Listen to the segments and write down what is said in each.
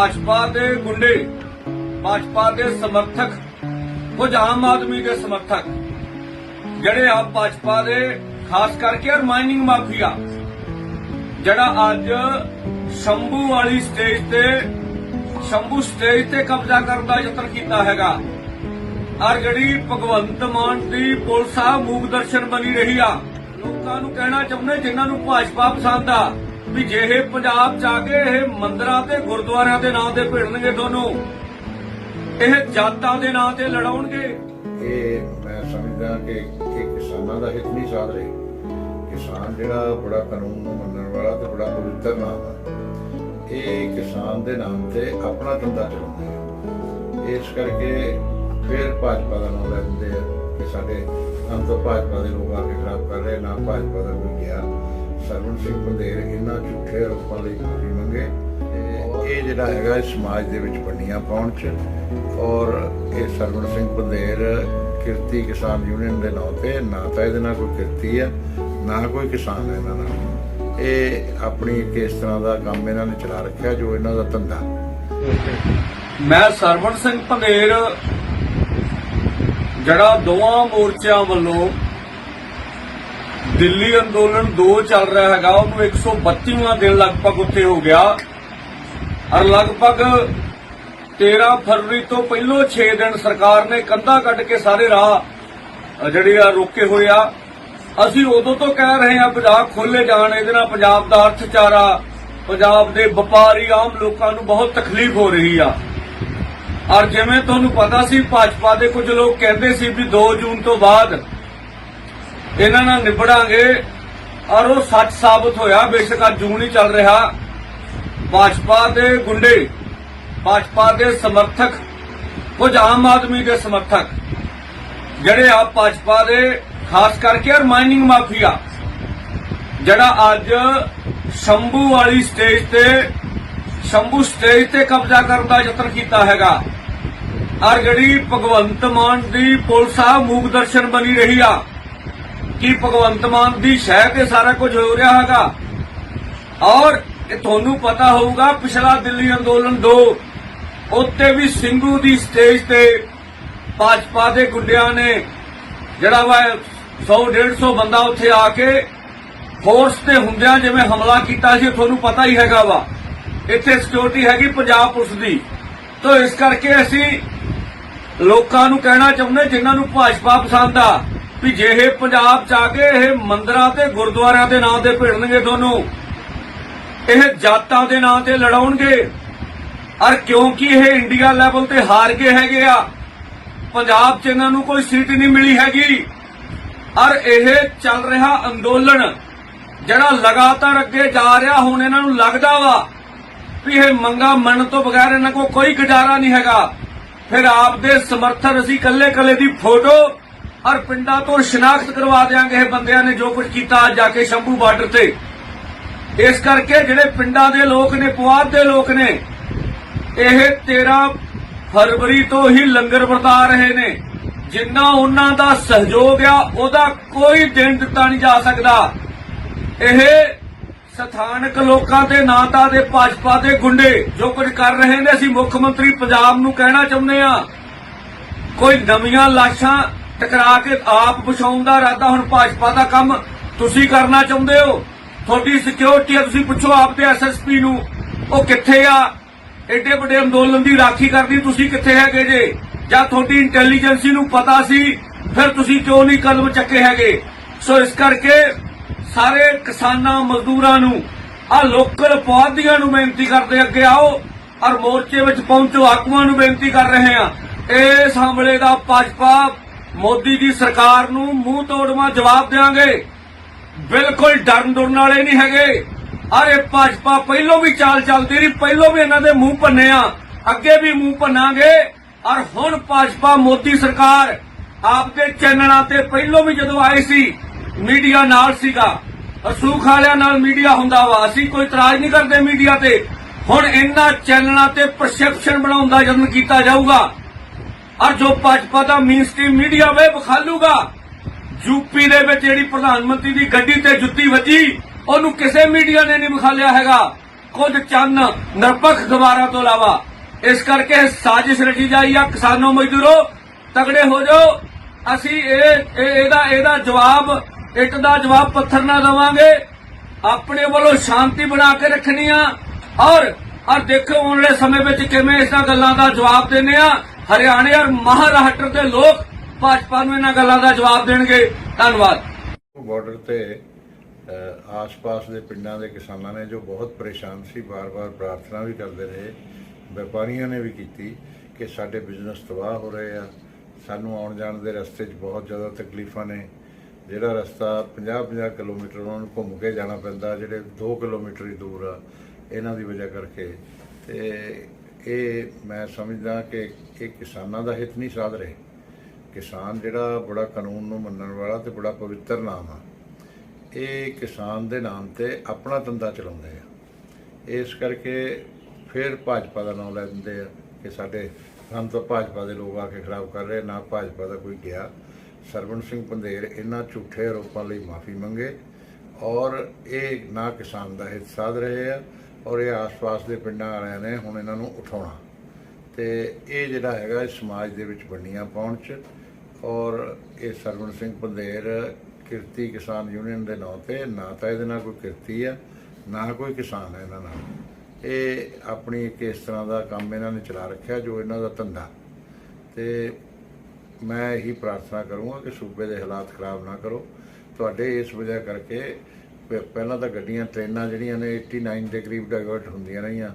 ਭਾਜਪਾ ਦੇ ਗੁੰਡੇ ਭਾਜਪਾ ਦੇ ਸਮਰਥਕ ਕੁਝ ਆਮ ਆਦਮੀ ਦੇ ਸਮਰਥਕ, ਜਿਹੜੇ ਆ ਭਾਜਪਾ ਦੇ, ਖਾਸ ਕਰਕੇ ਔਰ ਮਾਈਨਿੰਗ ਮਾਫੀਆ, ਜਿਹੜਾ ਅੱਜ ਸ਼ੰਭੂ ਵਾਲੀ ਸਟੇਜ ਤੇ, ਸ਼ੰਭੂ ਸਟੇਜ ਤੇ ਕਬਜ਼ਾ ਕਰਨ ਦਾ ਯਤਨ ਕੀਤਾ ਹੈਗਾ। ਔਰ ਜਿਹੜੀ ਭਗਵੰਤ ਮਾਨ ਦੀ ਪੁਲਿਸ ਆ, ਮੂਕ ਦਰਸ਼ਨ ਬਣੀ ਰਹੀ ਆ। ਲੋਕਾਂ ਨੂੰ ਕਹਿਣਾ ਚਾਹੁੰਦੇ ਜਿਨ੍ਹਾਂ ਨੂੰ ਭਾਜਪਾ ਪਸੰਦ ਆ। ਵੀ ਜੇ ਇਹ ਪੰਜਾਬ ਚ ਆ ਕੇ ਇਹ ਮੰਦਰਾਂ ਤੇ ਗੁਰਦੁਆਰਿਆਂ ਦੇ ਨਾਂ ਤੇ ਭਿੜਨਗੇ ਦੋਨੋਂ। ਇਹ ਜਾਤਾਂ ਦੇ ਨਾਂ ਤੇ ਲੜਾਉਣਗੇ। ਇਹ ਮੈਂ ਸਮਝਦਾ ਕਿ ਇਹ ਕਿਸਾਨਾਂ ਦਾ ਹਿੱਤ ਨਹੀਂ ਸਾਧ ਰਹੇ। ਕਿਸਾਨ ਜਿਹੜਾ ਬੜਾ ਕਾਨੂੰਨ ਨੂੰ ਮੰਨਣ ਵਾਲਾ ਤੇ ਬੜਾ ਪਵਿੱਤਰ ਨਾਮ ਹੈ ਇਹ ਕਿਸਾਨ ਦੇ ਨਾਮ ਤੇ ਆਪਣਾ ਧੰਦਾ ਚਲਾਉਂਦੇ ਆ। ਇਸ ਕਰਕੇ ਫਿਰ ਭਾਜਪਾ ਦਾ ਨਾਮ ਲੈਂਦੇ ਆ ਕਿ ਸਾਡੇ ਹਮ ਤੋਂ ਭਾਜਪਾ ਦੇ ਲੋਕ ਆ ਕੇ ਖਰਾਬ ਕਰ ਰਹੇ, ਨਾ ਭਾਜਪਾ ਦਾ ਕੋਈ ਗਿਆ। ਸਰਵਨ ਸਿੰਘ ਬੰਦੇਰ ਇਹਨਾਂ ਝੂਠੇ ਆਰੋਪਾਂ ਲਈ ਮਾਫੀ ਮੰਗੇ। ਇਹ ਜਿਹੜਾ ਹੈਗਾ, ਇਹ ਸਮਾਜ ਦੇ ਵਿੱਚ ਵੰਡੀਆਂ ਪਾਉਣ ਚ। ਔਰ ਇਹ ਸਰਵਨ ਸਿੰਘ ਬੰਦੇਰ ਕਿਰਤੀ ਕਿਸਾਨ ਯੂਨੀਅਨ ਦੇ ਨਾਂ ਤੇ, ਨਾ ਤਾਂ ਇਹਦੇ ਨਾਲ ਕੋਈ ਕਿਰਤੀ ਆ, ਨਾ ਕੋਈ ਕਿਸਾਨ ਇਹਨਾਂ ਨਾਲ। ਇਹ ਆਪਣੀ ਕਿਸ ਤਰ੍ਹਾਂ ਦਾ ਕੰਮ ਇਹਨਾਂ ਨੇ ਚਲਾ ਰੱਖਿਆ, ਜੋ ਇਹਨਾਂ ਦਾ ਧੰਦਾ। ਮੈਂ ਸਰਵਣ ਸਿੰਘ ਪੰਧੇਰ ਜਿਹੜਾ ਦੋਵਾਂ ਮੋਰਚਿਆਂ ਵੱਲੋਂ ਦਿੱਲੀ ਅੰਦੋਲਨ 2 ਚੱਲ ਰਿਹਾ ਹੈਗਾ, ਉਹਨੂੰ 132ਵਾਂ ਦਿਨ ਲਗਭਗ ਉੱਥੇ ਹੋ ਗਿਆ। ਔਰ ਲਗਭਗ 13 ਫਰਵਰੀ ਤੋਂ ਪਹਿਲੋਂ 6 ਦਿਨ ਸਰਕਾਰ ਨੇ ਕੰਧਾ ਕੱਢ ਕੇ ਸਾਰੇ ਰਾਹ ਜਿਹੜੇ ਆ ਰੋਕੇ ਹੋਏ ਆ। ਅਸੀਂ ਉਦੋਂ ਤੋਂ ਕਹਿ ਰਹੇ ਆ ਪੰਜਾਬ ਖੋਲੇ ਜਾਣ, ਇਹਦੇ ਨਾਲ ਪੰਜਾਬ ਦਾ ਅਰਥਚਾਰਾ, ਪੰਜਾਬ ਦੇ ਵਪਾਰੀ ਆਮ ਲੋਕਾਂ ਨੂੰ ਬਹੁਤ ਤਕਲੀਫ ਹੋ ਰਹੀ ਆ। ਔਰ ਜਿਵੇਂ ਤੁਹਾਨੂੰ ਪਤਾ ਸੀ, ਭਾਜਪਾ ਦੇ ਕੁਝ ਲੋਕ ਕਹਿੰਦੇ ਸੀ ਵੀ 2 ਜੂਨ ਤੋਂ ਬਾਅਦ ਇਹਨਾਂ ਨਾਲ ਨਿਬੜਾਂਗੇ। ਔਰ ਉਹ ਸੱਚ ਸਾਬਤ ਹੋਇਆ, ਬੇਸ਼ੱਕ ਅੱਜ ਜੂਨ ਹੀ ਚੱਲ ਰਿਹਾ। ਭਾਜਪਾ ਦੇ ਗੁੰਡੇ, ਭਾਜਪਾ ਦੇ ਸਮਰਥਕ, ਕੁਝ ਆਮ ਆਦਮੀ ਦੇ ਸਮਰਥਕ, ਜਿਹੜੇ ਆ ਭਾਜਪਾ ਦੇ, ਖਾਸ ਕਰਕੇ ਔਰ ਮਾਈਨਿੰਗ ਮਾਫੀਆ, ਜਿਹੜਾ ਅੱਜ ਸ਼ੰਭੂ ਵਾਲੀ ਸਟੇਜ ਤੇ, ਸ਼ੰਭੂ ਸਟੇਜ ਤੇ ਕਬਜ਼ਾ ਕਰਨ ਦਾ ਯਤਨ ਕੀਤਾ ਹੈਗਾ। ਔਰ ਜਿਹੜੀ ਭਗਵੰਤ ਮਾਨ ਦੀ ਪੁਲਿਸ ਆ, ਮੂਕ ਦਰਸ਼ਨ ਬਣੀ ਰਹੀ ਆ। ਕਿ ਭਗਵੰਤ ਮਾਨ ਦੀ ਸ਼ਹਿ ਤੇ ਸਾਰਾ ਕੁਝ ਹੋ ਰਿਹਾ ਹੈਗਾ? ਔਰ ਤੁਹਾਨੂੰ ਪਤਾ ਹੋਊਗਾ, ਪਿਛਲਾ ਦਿੱਲੀ ਅੰਦੋਲਨ 2 ਉੱਤੇ ਵੀ ਸਿੰਘੂ ਦੀ ਸਟੇਜ ਤੇ ਭਾਜਪਾ ਦੇ ਗੁੰਡਿਆਂ ਨੇ ਜਿਹੜਾ ਵਾ 100 150 ਬੰਦਾ ਉੱਥੇ ਆ ਕੇ ਫੋਰਸ ਤੇ ਹੁੰਦਿਆਂ ਜਿਵੇਂ ਹਮਲਾ ਕੀਤਾ ਸੀ, ਤੁਹਾਨੂੰ ਪਤਾ ਹੀ ਹੈਗਾ ਵਾ। ਇੱਥੇ ਸਿਕਿਉਰਿਟੀ ਹੈਗੀ ਪੰਜਾਬ ਪੁਲਿਸ ਦੀ। ਤੋਂ ਇਸ ਕਰਕੇ ਅਸੀਂ ਲੋਕਾਂ ਨੂੰ ਕਹਿਣਾ ਚਾਹੁੰਦੇ, ਜਿਨ੍ਹਾਂ ਨੂੰ ਭਾਜਪਾ ਪਸੰਦ ਆ। ਵੀ ਜੇ ਇਹ ਪੰਜਾਬ ਚ ਆ ਕੇ ਇਹ ਮੰਦਰਾਂ ਤੇ ਗੁਰਦੁਆਰਿਆਂ ਦੇ ਨਾਂ ਤੇ ਭਿੜਨਗੇ ਤੁਹਾਨੂੰ ਇਹ ਜਾਤਾਂ ਦੇ ਨਾਂ ਤੇ ਲੜਾਉਣਗੇ ਔਰ ਕਿਉਂਕਿ ਇਹ ਇੰਡੀਆ ਲੈਵਲ ਤੇ ਹਾਰ ਕੇ ਹੈਗੇ ਆ, ਪੰਜਾਬ 'ਚ ਇਹਨਾਂ ਨੂੰ ਕੋਈ ਸੀਟ ਨਹੀਂ ਮਿਲੀ ਹੈਗੀ। ਔਰ ਇਹ ਚੱਲ ਰਿਹਾ ਅੰਦੋਲਨ, ਜਿਹੜਾ ਲਗਾਤਾਰ ਅੱਗੇ ਜਾ ਰਿਹਾ, ਹੁਣ ਇਹਨਾਂ ਨੂੰ ਲੱਗਦਾ ਵਾ ਵੀ ਇਹ ਮੰਗਾ ਮੰਨ ਤੋਂ ਬਗੈਰ ਇਹਨਾਂ ਕੋਲ ਕੋਈ ਗੁਜ਼ਾਰਾ ਨਹੀਂ ਹੈਗਾ। ਫਿਰ ਆਪ ਦੇ ਸਮਰਥਨ ਅਸੀਂ ਕੱਲੇ ਕੱਲੇ ਦੀ ਫੋਟੋ ਔਰ ਪਿੰਡਾਂ ਤੋਂ ਸ਼ਨਾਖਤ ਕਰਵਾ ਦੇਾਂਗੇ ਇਹ ਬੰਦਿਆਂ ਨੇ ਜੋ ਕੁਝ ਕੀਤਾ ਅੱਜ ਜਾ ਕੇ ਸ਼ੰਭੂ ਬਾਰਡਰ ਤੇ। ਇਸ ਕਰਕੇ ਜਿਹੜੇ ਪਿੰਡਾਂ ਦੇ ਲੋਕ ਨੇ, ਪੁਆਧ ਦੇ ਲੋਕ ਨੇ, ਇਹ 13 ਫਰਵਰੀ ਤੋਂ ਹੀ ਲੰਗਰ ਵਰਤਾ ਰਹੇ ਨੇ। ਜਿੰਨਾ ਉਹਨਾਂ ਦਾ ਸਹਿਯੋਗ ਆ, ਉਹਦਾ ਕੋਈ ਦਿਨ ਦਿੱਤਾ ਨਹੀਂ ਜਾ ਸਕਦਾ। ਇਹ ਸਥਾਨਕ ਲੋਕਾਂ ਤੇ ਨਾਂ ਤਾਂ ਦੇ ਭਾਜਪਾ ਦੇ ਗੁੰਡੇ ਜੋ ਕੁਝ ਕਰ ਰਹੇ ਨੇ, ਅਸੀਂ ਮੁੱਖ ਮੰਤਰੀ ਪੰਜਾਬ ਨੂੰ ਕਹਿਣਾ ਚਾਹੁੰਦੇ ਆ ਕੋਈ ਨਵੀਆਂ ਲਾਸ਼ਾਂ ਟਕਰਾ ਕੇ ਆਪ ਵਿਛਾਉਣ ਦਾ ਇਰਾਦਾ ਹੁਣ ਭਾਜਪਾ ਦਾ ਕੰਮ ਤੁਸੀਂ ਕਰਨਾ ਚਾਹੁੰਦੇ ਹੋ? ਤੁਹਾਡੀ ਸਿਕਿਉਰਿਟੀ ਆ, ਤੁਸੀਂ ਪੁੱਛੋ ਆਪ ਦੇ ਐਸਐਸਪੀ ਨੂੰ। ਉਹ ਕਿੱਥੇ ਆ? ਏਡੇ ਵੱਡੇ ਅੰਦੋਲਨ ਦੀ ਰਾਖੀ ਕਰਦੀ, ਤੁਸੀਂ ਕਿੱਥੇ ਹੈਗੇ ਜੇ? ਜਾਂ ਤੁਹਾਡੀ ਇੰਟੈਲੀਜੈਂਸੀ ਨੂੰ ਪਤਾ ਸੀ, ਫਿਰ ਤੁਸੀਂ ਕਿਉਂ ਨਹੀਂ ਕਦਮ ਚੱਕੇ ਹੈਗੇ? ਸੋ ਇਸ ਕਰਕੇ ਸਾਰੇ ਕਿਸਾਨਾਂ, ਮਜ਼ਦੂਰਾਂ ਨੂੰ, ਆ ਲੋਕਲ ਪੌਦੀਆਂ ਨੂੰ ਬੇਨਤੀ ਕਰਦੇ ਅੱਗੇ ਆਓ, ਔਰ ਮੋਰਚੇ ਵਿੱਚ ਪਹੁੰਚੋ, ਆਗੂਆਂ ਨੂੰ ਬੇਨਤੀ ਕਰ ਰਹੇ ਹਾਂ। ਇਸ ਹਮਲੇ ਦਾ ਭਾਜਪਾ ਮੋਦੀ ਦੀ ਸਰਕਾਰ ਨੂੰ ਮੂੰਹ ਤੋੜਵਾ ਜਵਾਬ ਦੇਵਾਂਗੇ ਬਿਲਕੁਲ ਡਰਨ ਡਰਨ ਵਾਲੇ ਨਹੀਂ ਹੈਗੇ। ਅਰੇ ਭਾਜਪਾ ਪਹਿਲੋਂ ਵੀ ਚਾਲ ਚੱਲਦੀ ਰਹੀ, ਪਹਿਲੋਂ ਵੀ ਇਹਨਾਂ ਦੇ ਮੂੰਹ ਭੰਨੇ ਆ। ਅੱਗੇ ਵੀ ਮੂੰਹ ਭੰਨਾਂਗੇ। ਔਰ ਹੁਣ ਭਾਜਪਾ, ਮੋਦੀ ਸਰਕਾਰ ਆਪਦੇ ਚੈਨਲਾਂ ਤੇ ਪਹਿਲੋਂ ਵੀ ਜਦੋਂ ਆਏ ਸੀ, ਮੀਡੀਆ ਨਾਲ ਸੀਗਾ। ਅਸੂਖ ਵਾਲਿਆਂ ਨਾਲ ਮੀਡੀਆ ਹੁੰਦਾ ਵਾ। ਅਸੀਂ ਕੋਈ ਇਤਰਾਜ਼ ਨਹੀਂ ਕਰਦੇ ਮੀਡੀਆ ਤੇ। ਹੁਣ ਇਹਨਾਂ ਚੈਨਲਾਂ ਤੇ ਪਰਸੈਪਸ਼ਨ ਬਣਾਉਣ ਦਾ ਯਤਨ ਕੀਤਾ ਜਾਊਗਾ। ਔਰ ਜੋ ਭਾਜਪਾ ਦਾ ਮੇਨਸਟ੍ਰੀਮ ਮੀਡੀਆ ਵੇ ਵਿਖਾਲੂਗਾ ਯੂਪੀ ਦੇ ਵਿੱਚ ਜਿਹੜੀ ਪ੍ਰਧਾਨ ਮੰਤਰੀ ਦੀ ਗੱਡੀ ਤੇ ਜੁੱਤੀ ਵੱਜੀ, ਉਹਨੂੰ ਕਿਸੇ ਮੀਡੀਆ ਨੇ ਨਹੀਂ ਵਿਖਾਲਿਆ ਹੈਗਾ। ਕੁਝ ਚੰਨ ਨਿਰਪੱਖ ਖਬਰਾਂ ਤੋਂ ਇਲਾਵਾ, ਇਸ ਕਰਕੇ ਸਾਜ਼ਿਸ਼ ਰਚੀ ਜਾਈ ਆ, ਕਿਸਾਨੋ ਮਜ਼ਦੂਰੋ, ਤਗੜੇ ਹੋ ਜਾਓ। ਅਸੀਂ ਇਹ ਇਹਦਾ ਇਹਦਾ ਜਵਾਬ, ਇੱਟ ਦਾ ਜਵਾਬ ਪੱਥਰ ਨਾਲ ਦੇਵਾਂਗੇ। ਆਪਣੇ ਵੱਲੋਂ ਸ਼ਾਂਤੀ ਬਣਾ ਕੇ ਰੱਖਣੀ ਆ। ਔਰ ਔਰ ਦੇਖੋ ਆਉਣ ਵਾਲੇ ਸਮੇਂ ਵਿੱਚ ਕਿਵੇਂ ਇਹਨਾਂ ਗੱਲਾਂ ਦਾ ਜਵਾਬ ਦਿੰਦੇ ਆ। ਹਰਿਆਣੇ ਔਰ ਮਹਾਰਾਸ਼ਟਰ ਦੇ ਲੋਕ ਭਾਜਪਾ ਨੂੰ ਇਹਨਾਂ ਗੱਲਾਂ ਦਾ ਜਵਾਬ ਦੇਣਗੇ। ਧੰਨਵਾਦ। ਬਾਰਡਰ ਤੇ ਆਸ-ਪਾਸ ਦੇ ਪਿੰਡਾਂ ਦੇ ਕਿਸਾਨਾਂ ਨੇ ਜੋ ਬਹੁਤ ਪਰੇਸ਼ਾਨ ਸੀ ਬਾਰ-ਬਾਰ ਪ੍ਰਾਰਥਨਾ ਵੀ ਕਰਦੇ ਰਹੇ, ਵਪਾਰੀਆਂ ਨੇ ਵੀ ਕੀਤੀ ਕਿ ਸਾਡੇ ਬਿਜ਼ਨਸ ਤਬਾਹ ਹੋ ਰਹੇ ਆ। ਸਾਨੂੰ ਆਉਣ ਜਾਣ ਦੇ ਰਸਤੇ 'ਚ ਬਹੁਤ ਜ਼ਿਆਦਾ ਤਕਲੀਫਾਂ ਨੇ। ਜਿਹੜਾ ਰਸਤਾ 50-50 ਕਿਲੋਮੀਟਰ ਉਹਨਾਂ ਨੂੰ ਘੁੰਮ ਕੇ ਜਾਣਾ ਪੈਂਦਾ, ਜਿਹੜੇ 2 ਕਿਲੋਮੀਟਰ ਹੀ ਦੂਰ ਆ, ਇਹਨਾਂ ਦੀ ਵਜ੍ਹਾ ਕਰਕੇ। ਤੇ ਇਹ ਮੈਂ ਸਮਝਦਾ ਕਿ ਇਹ ਕਿਸਾਨਾਂ ਦਾ ਹਿੱਤ ਨਹੀਂ ਸਾਧ ਰਹੇ। ਕਿਸਾਨ ਜਿਹੜਾ ਬੜਾ ਕਾਨੂੰਨ ਨੂੰ ਮੰਨਣ ਵਾਲਾ ਤੇ ਬੜਾ ਪਵਿੱਤਰ ਨਾਮ ਆ, ਇਹ ਕਿਸਾਨ ਦੇ ਨਾਮ ਤੇ ਆਪਣਾ ਧੰਦਾ ਚਲਾਉਂਦੇ ਆ। ਇਸ ਕਰਕੇ ਫਿਰ ਭਾਜਪਾ ਦਾ ਨਾਮ ਲੈ ਦਿੰਦੇ ਆ ਕਿ ਸਾਡੇ ਹਮ ਤਾਂ ਭਾਜਪਾ ਦੇ ਲੋਕ ਆ ਕੇ ਖਰਾਬ ਕਰ ਰਹੇ, ਨਾ ਭਾਜਪਾ ਦਾ ਕੋਈ ਗਿਆ। ਸਰਵਣ ਸਿੰਘ ਪੰਧੇਰ ਇਹਨਾਂ ਝੂਠੇ ਆਰੋਪਾਂ ਲਈ ਮਾਫੀ ਮੰਗੇ ਔਰ ਇਹ ਨਾ ਕਿਸਾਨ ਦਾ ਹਿੱਤ ਸਾਧ ਰਹੇ ਆ ਔਰ ਇਹ ਆਸ-ਪਾਸ ਦੇ ਪਿੰਡਾਂ ਵਾਲਿਆਂ ਨੇ ਹੁਣ ਇਹਨਾਂ ਨੂੰ ਉਠਾਉਣਾ। ਤੇ ਇਹ ਜਿਹੜਾ ਹੈਗਾ, ਇਹ ਸਮਾਜ ਦੇ ਵਿੱਚ ਬਣੀਆਂ ਪਹੁੰਚ ਔਰ ਇਹ ਸਰਵਣ ਸਿੰਘ ਪੰਧੇਰ ਕਿਰਤੀ ਕਿਸਾਨ ਯੂਨੀਅਨ ਦੇ ਨਾਂ ਤੇ, ਨਾ ਤਾਂ ਇਹਦੇ ਨਾਲ ਕੋਈ ਕਿਰਤੀ ਆ, ਨਾ ਕੋਈ ਕਿਸਾਨ ਹੈ ਇਹਨਾਂ ਨਾਲ। ਇਹ ਆਪਣੀ ਇੱਕ ਇਸ ਤਰ੍ਹਾਂ ਦਾ ਕੰਮ ਇਹਨਾਂ ਨੇ ਚਲਾ ਰੱਖਿਆ, ਜੋ ਇਹਨਾਂ ਦਾ ਧੰਦਾ। ਤੇ ਮੈਂ ਇਹੀ ਪ੍ਰਾਰਥਨਾ ਕਰੂੰਗਾ ਕਿ ਸੂਬੇ ਦੇ ਹਾਲਾਤ ਖਰਾਬ ਨਾ ਕਰੋ। ਤੁਹਾਡੇ ਇਸ ਵਜ੍ਹਾ ਕਰਕੇ ਪਹਿਲਾਂ ਤਾਂ ਗੱਡੀਆਂ, ਟ੍ਰੇਨਾਂ ਜਿਹੜੀਆਂ ਨੇ 89 ਦੇ ਕਰੀਬ ਡਾਇਵਰਟ ਹੁੰਦੀਆਂ ਰਹੀਆਂ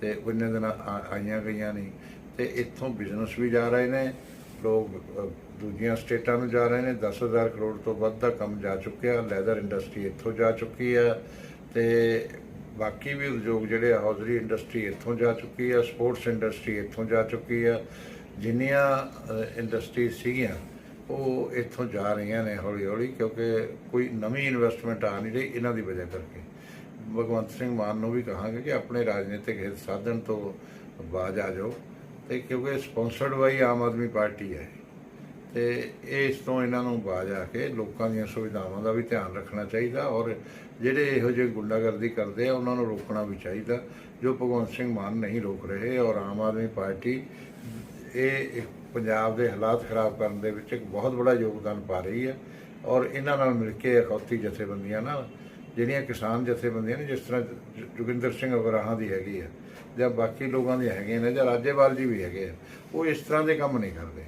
ਤੇ ਉਹਨੇ ਦਿਨ ਆ- ਆਈਆਂ ਗਈਆਂ ਨਹੀਂ ਤੇ ਇੱਥੋਂ ਬਿਜ਼ਨਸ ਵੀ ਜਾ ਰਹੇ ਨੇ, ਲੋਕ ਦੂਜੀਆਂ ਸਟੇਟਾਂ ਨੂੰ ਜਾ ਰਹੇ ਨੇ 10000 ਕਰੋੜ ਤੋਂ ਵੱਧ ਦਾ ਕੰਮ ਜਾ ਚੁੱਕਿਆ ਲੈਦਰ ਇੰਡਸਟਰੀ ਇੱਥੋਂ ਜਾ ਚੁੱਕੀ ਆ ਤੇ ਬਾਕੀ ਵੀ ਉਦਯੋਗ ਜਿਹੜੇ ਆ ਹੌਜ਼ਰੀ ਇੰਡਸਟਰੀ ਇੱਥੋਂ ਜਾ ਚੁੱਕੀ ਆ ਸਪੋਰਟਸ ਇੰਡਸਟਰੀ ਇੱਥੋਂ ਜਾ ਚੁੱਕੀ ਆ, ਜਿੰਨੀਆਂ ਇੰਡਸਟਰੀ ਸੀਗੀਆਂ ਉਹ ਇੱਥੋਂ ਜਾ ਰਹੀਆਂ ਨੇ ਹੌਲੀ ਹੌਲੀ ਕਿਉਂਕਿ ਕੋਈ ਨਵੀਂ ਇਨਵੈਸਟਮੈਂਟ ਆ ਨਹੀਂ ਰਹੀ ਇਹਨਾਂ ਦੀ ਵਜ੍ਹਾ ਕਰਕੇ। ਭਗਵੰਤ ਸਿੰਘ ਮਾਨ ਨੂੰ ਵੀ ਕਹਾਂਗੇ ਕਿ ਆਪਣੇ ਰਾਜਨੀਤਿਕ ਹਿੱਤ ਸਾਧਨ ਤੋਂ ਬਾਜ ਆ ਜਾਓ। ਤੇ ਕਿਉਂਕਿ ਸਪਾਂਸਰਡ ਬਾਈ ਆਮ ਆਦਮੀ ਪਾਰਟੀ ਹੈ। ਤੇ ਇਸ ਤੋਂ ਇਹਨਾਂ ਨੂੰ ਬਾਜ ਆ ਕੇ ਲੋਕਾਂ ਦੀਆਂ ਸੁਵਿਧਾਵਾਂ ਦਾ ਵੀ ਧਿਆਨ ਰੱਖਣਾ ਚਾਹੀਦਾ ਔਰ ਜਿਹੜੇ ਇਹੋ ਜਿਹੇ ਗੁੰਡਾਗਰਦੀ ਕਰਦੇ ਆ, ਉਹਨਾਂ ਨੂੰ ਰੋਕਣਾ ਵੀ ਚਾਹੀਦਾ। ਜੋ ਭਗਵੰਤ ਸਿੰਘ ਮਾਨ ਨਹੀਂ ਰੋਕ ਰਹੇ ਔਰ ਆਮ ਆਦਮੀ ਪਾਰਟੀ ਇਹ ਪੰਜਾਬ ਦੇ ਹਾਲਾਤ ਖਰਾਬ ਕਰਨ ਦੇ ਵਿੱਚ ਇੱਕ ਬਹੁਤ ਬੜਾ ਯੋਗਦਾਨ ਪਾ ਰਹੀ ਹੈ ਔਰ ਇਹਨਾਂ ਨਾਲ ਮਿਲ ਕੇ ਅਖੌਤੀ ਜਥੇਬੰਦੀਆਂ ਨਾਲ, ਜਿਹੜੀਆਂ ਕਿਸਾਨ ਜਥੇਬੰਦੀਆਂ ਨੇ, ਜਿਸ ਤਰ੍ਹਾਂ ਜ- ਜੋਗਿੰਦਰ ਸਿੰਘ ਅਗਰਾਹਾਂ ਦੀ ਹੈਗੀ ਆ ਜਾਂ ਬਾਕੀ ਲੋਕਾਂ ਦੀ ਹੈਗੀਆਂ ਨੇ ਜਾਂ ਰਾਜੇਵਾਲ ਜੀ ਵੀ ਹੈਗੇ ਆ, ਉਹ ਇਸ ਤਰ੍ਹਾਂ ਦੇ ਕੰਮ ਨਹੀਂ ਕਰਦੇ।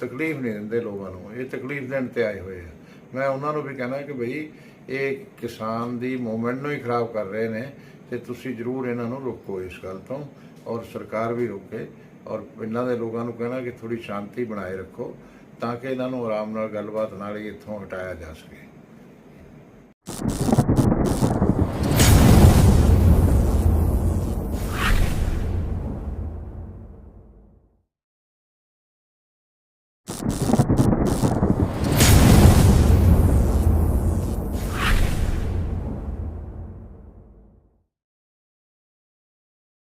ਤਕਲੀਫ ਨਹੀਂ ਦਿੰਦੇ ਲੋਕਾਂ ਨੂੰ, ਇਹ ਤਕਲੀਫ ਦੇਣ ਤੇ ਆਏ ਹੋਏ ਆ। ਮੈਂ ਉਹਨਾਂ ਨੂੰ ਵੀ ਕਹਿਣਾ ਕਿ ਭਈ ਇਹ ਕਿਸਾਨ ਦੀ ਮੂਵਮੈਂਟ ਨੂੰ ਹੀ ਖਰਾਬ ਕਰ ਰਹੇ ਨੇ ਤੇ ਤੁਸੀਂ ਜ਼ਰੂਰ ਇਹਨਾਂ ਨੂੰ ਰੋਕੋ ਇਸ ਗੱਲ ਤੋਂ ਔਰ ਸਰਕਾਰ ਵੀ ਰੋਕੇ। ਔਰ ਪਿੰਡਾਂ ਦੇ ਲੋਕਾਂ ਨੂੰ ਕਹਿਣਾ ਕਿ ਥੋੜੀ ਸ਼ਾਂਤੀ ਬਣਾਏ ਰੱਖੋ ਤਾਂ ਕਿ ਇਹਨਾਂ ਨੂੰ ਆਰਾਮ ਨਾਲ ਗੱਲਬਾਤ ਨਾਲ ਹੀ ਇੱਥੋਂ ਹਟਾਇਆ ਜਾ ਸਕੇ।